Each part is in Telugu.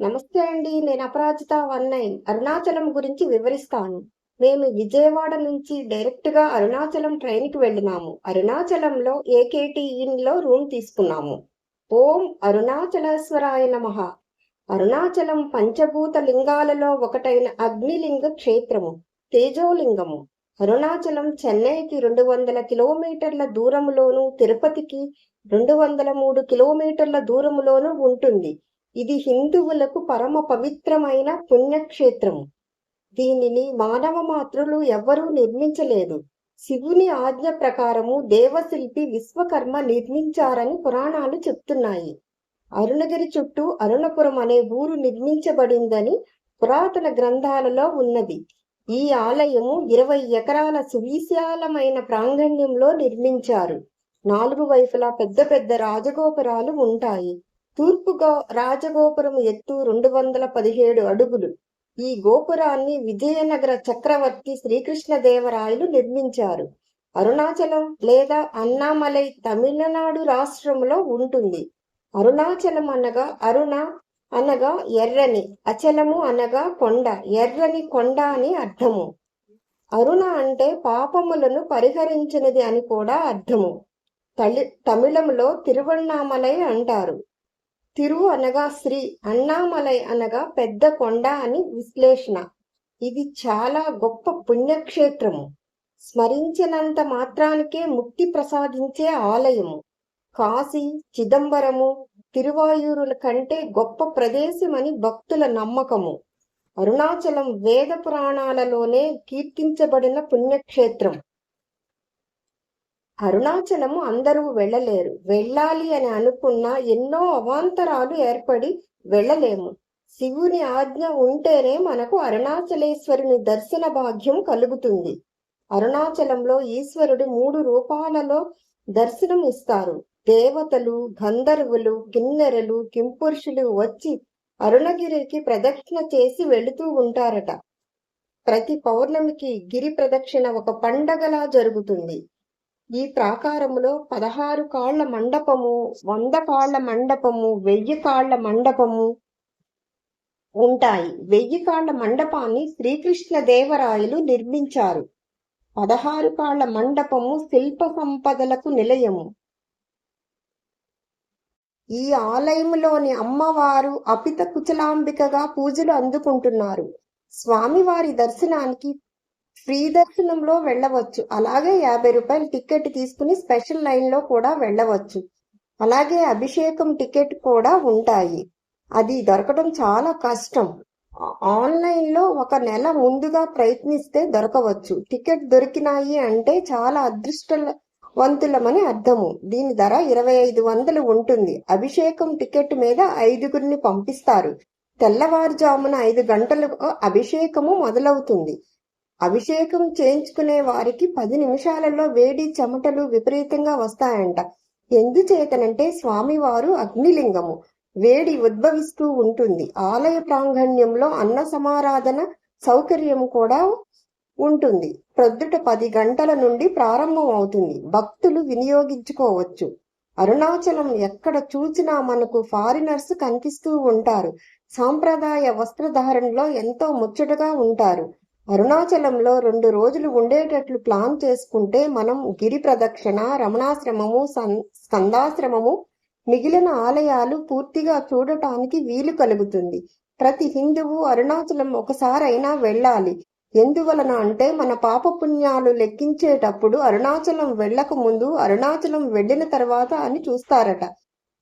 నమస్తే అండి నేను అపరాజిత వన్ నైన్. అరుణాచలం గురించి వివరిస్తాను. మేము విజయవాడ నుంచి డైరెక్ట్గా అరుణాచలం ట్రైన్కి వెళ్ళినాము. అరుణాచలంలో ఏకేటి ఇన్లో రూమ్ తీసుకున్నాము. ఓం అరుణాచలేశ్వరాయ నమ. అరుణాచలం పంచభూత లింగాలలో ఒకటైన అగ్నిలింగ క్షేత్రము తేజోలింగము. అరుణాచలం చెన్నైకి రెండు వందల కిలోమీటర్ల దూరములోను తిరుపతికి రెండు వందల మూడు కిలోమీటర్ల దూరములోను ఉంటుంది. ఇది హిందువులకు పరమ పవిత్రమైన పుణ్యక్షేత్రము. దీనిని మానవ మాత్రులు ఎవ్వరూ నిర్మించలేదు. శివుని ఆజ్ఞ ప్రకారము దేవశిల్పి విశ్వకర్మ నిర్మించారని పురాణాలు చెప్తున్నాయి. అరుణగిరి చుట్టూ అరుణపురం అనే ఊరు నిర్మించబడిందని పురాతన గ్రంథాలలో ఉన్నది. ఈ ఆలయము ఇరవై ఎకరాల సువిశాలమైన ప్రాంగణ్యంలో నిర్మించారు. నాలుగు వైపులా పెద్ద పెద్ద రాజగోపురాలు ఉంటాయి. తూర్పుగా రాజగోపురం ఎత్తు రెండు వందల పదిహేడు అడుగులు. ఈ గోపురాన్ని విజయనగర చక్రవర్తి శ్రీకృష్ణదేవరాయలు నిర్మించారు. అరుణాచలం లేదా అన్నామలై తమిళనాడు రాష్ట్రంలో ఉంటుంది. అరుణాచలం అనగా అరుణ అనగా ఎర్రని అచలము అనగా కొండ ఎర్రని కొండ అని అర్థము. అరుణ అంటే పాపములను పరిహరించినది అని కూడా అర్థము. తమిళంలో తిరువన్నామలై అంటారు. తిరు అనగా శ్రీ అన్నామలై అనగా పెద్ద కొండ అని విశ్లేషణ. ఇది చాలా గొప్ప పుణ్యక్షేత్రము. స్మరించినంత మాత్రానికే ముక్తి ప్రసాదించే ఆలయము. కాశీ చిదంబరము తిరువాయూరుల కంటే గొప్ప ప్రదేశమని భక్తుల నమ్మకము. అరుణాచలం వేద పురాణాలలోనే కీర్తించబడిన పుణ్యక్షేత్రం. అరుణాచలము అందరూ వెళ్ళలేరు. వెళ్ళాలి అని అనుకున్నా ఎన్నో అవాంతరాలు ఏర్పడి వెళ్ళలేము. శివుని ఆజ్ఞ ఉంటేనే మనకు అరుణాచలేశ్వరుని దర్శన భాగ్యం కలుగుతుంది. అరుణాచలంలో ఈశ్వరుడు మూడు రూపాలలో దర్శనం ఇస్తారు. దేవతలు గంధర్వులు కిన్నెరలు కింపురుషులు వచ్చి అరుణగిరికి ప్రదక్షిణ చేసి వెళుతూ ఉంటారట. ప్రతి పౌర్ణమికి గిరి ప్రదక్షిణ ఒక పండగలా జరుగుతుంది. ఈ ప్రాకారములో పదహారు కాళ్ళ మండపము వంద కాళ్ళ మండపము వెయ్యి కాళ్ళ మండపము ఉంటాయి. వెయ్యి కాళ్ళ మండపాన్ని శ్రీకృష్ణ దేవరాయలు నిర్మించారు. పదహారు కాళ్ళ మండపము శిల్ప సంపదలకు నిలయము. ఈ ఆలయములోని అమ్మవారు అపిత కుచలాంబికగా పూజలు అందుకుంటున్నారు. స్వామివారి దర్శనానికి ఫ్రీ దర్శనంలో వెళ్ళవచ్చు. అలాగే యాభై రూపాయల టికెట్ తీసుకుని స్పెషల్ లైన్లో కూడా వెళ్ళవచ్చు. అలాగే అభిషేకం టికెట్ కూడా ఉంటాయి. అది దొరకడం చాలా కష్టం. ఆన్లైన్లో ఒక నెల ముందుగా ప్రయత్నిస్తే దొరకవచ్చు. టికెట్ దొరికినాయి అంటే చాలా అదృష్టవంతులమని అర్థము. దీని ధర ఇరవై ఐదు వందలు ఉంటుంది. అభిషేకం టికెట్ మీద ఐదుగురిని పంపిస్తారు. తెల్లవారుజామున ఐదు గంటలకు అభిషేకము మొదలవుతుంది. అభిషేకం చేయించుకునే వారికి పది నిమిషాలలో వేడి చెమటలు విపరీతంగా వస్తాయంట. ఎందుచేతనంటే స్వామివారు అగ్నిలింగము. వేడి ఉద్భవిస్తూ ఉంటుంది. ఆలయ ప్రాంగణ్యంలో అన్న సమారాధన సౌకర్యం కూడా ఉంటుంది. ప్రొద్దుట పది గంటల నుండి ప్రారంభం అవుతుంది. భక్తులు వినియోగించుకోవచ్చు. అరుణాచలం ఎక్కడ చూసినా మనకు ఫారినర్స్ కనిపిస్తూ ఉంటారు. సాంప్రదాయ వస్త్రధారణలో ఎంతో ముచ్చటగా ఉంటారు. అరుణాచలంలో రెండు రోజులు ఉండేటట్లు ప్లాన్ చేసుకుంటే మనం గిరి ప్రదక్షిణ రమణాశ్రమము స్కందాశ్రమము మిగిలిన ఆలయాలు పూర్తిగా చూడటానికి వీలు కలుగుతుంది. ప్రతి హిందువు అరుణాచలం ఒకసారైనా వెళ్ళాలి. ఎందువలన అంటే మన పాపపుణ్యాలు లెక్కించేటప్పుడు అరుణాచలం వెళ్ళక ముందు అరుణాచలం వెళ్ళిన తర్వాత అని చూస్తారట.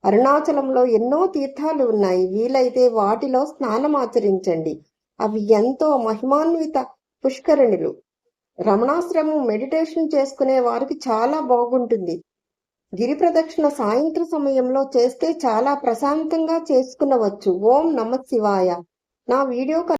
అరుణాచలంలో ఎన్నో తీర్థాలు ఉన్నాయి. వీలైతే వాటిలో స్నానమాచరించండి అవి ఎంతో మహిమాన్విత పుష్కరిణిలు. రమణాశ్రమం మెడిటేషన్ చేసుకునే వారికి చాలా బాగుంటుంది. గిరి ప్రదక్షిణ సాయంత్ర సమయంలో చేస్తే చాలా ప్రశాంతంగా చేసుకునవచ్చు. ఓం నమ శివాయ. నా వీడియో